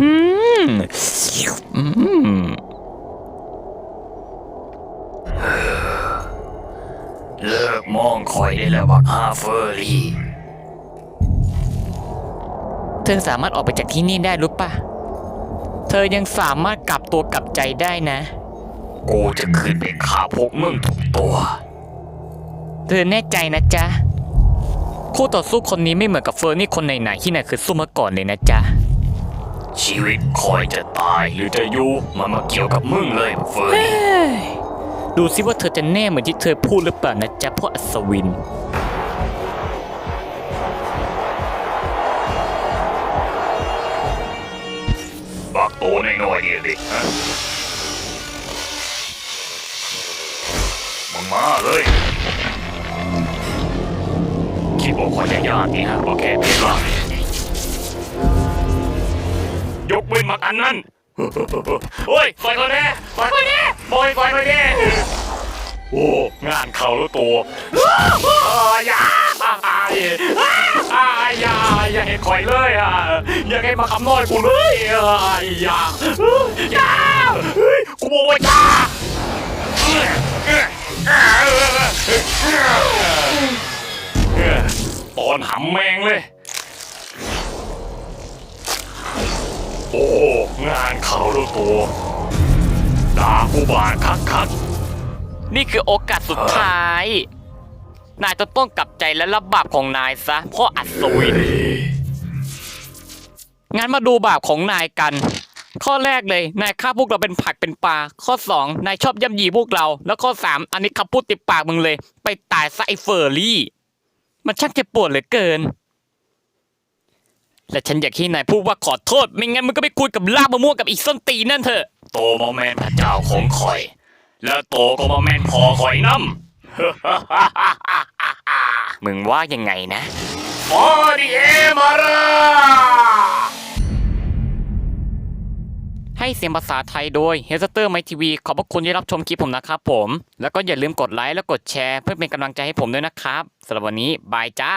มอืมเลิกมองคอยได้แล้วบักฮาเฟอรี่เธอสามารถออกไปจากที่นี่ได้รู้ปะเธอยังสามารถกลับตัวกลับใจได้นะ กูจะขึ้นไปฆ่าพวกมึงทุกตัว เธอแน่ใจนะจ๊ะ คู่ต่อสู้คนนี้ไม่เหมือนกับเฟอร์นี่คนไหนๆที่นายเคยสู้มาก่อนเลยนะจ๊ะ ชีวิตคอยจะตายหรือจะอยู่มันมาเกี่ยวกับมึงเลยเฟอร์นี่ดูซิว่าเธอจะแน่เหมือนที่เธอพูดหรือเปล่านะจ๊ะพวกอัศวิน บักโตน้อยๆเนี่ยดิฮะมึงมาเลย คิดว่าคอยจะยากนี่ฮะโอเคเพียงละ อันนั้น โอ้ยไฟก่อนแน่ไฟก่อนแน่บอยไฟก่อนแน่โอ้งานเขาแล้วตัวอย่าอย่าอย่าอย่าเห็นคอยเลยอะอย่าให้มาคำน้อยกูเลยอาอย่าอย่ากูบอกว่าอย่าตอนหำแมงเลย อ้ งานเขาแล้วตัวด่ากูบาดคักคักนี่คือโอกาสสุดท้าย นายจะต้องกลับใจและรับบาปของนายซะเพราะอัศวิน งั้นมาดูบาปของนายกัน ข้อแรกเลย นายฆ่าพวกเราเป็นผักเป็นปลา ข้อ 2 นายชอบย่ำยีพวกเรา แล้วข้อ 3 อันนี้คำพูดติดปากมึงเลย ไปตายซะไอ้เฟอร์รี่ มันช่างเจ็บปวดเหลือเกิน และฉันอยากให้นายพูดว่าขอโทษ ไม่งั้นมึงก็ไปคุยกับลากมะม่วงกับอีกส้นตีนนั่นเถอะ โตมาแมนพระเจ้าของคอย แล้วโตก็มาแมนพอคอยน้มึงว่ายังไงนะำฟอดีเอมาราให้เสียงภาษาไทยโดย h e s t e r My TV ขอบพระคุณที่รับชมคลิปผมนะครับผม แล้วก็อย่าลืมกดไลค์และกดแชร์ เพื่อเป็นกำลังใจให้ผมด้วยนะครับสำหรับวันนี้บายจ้า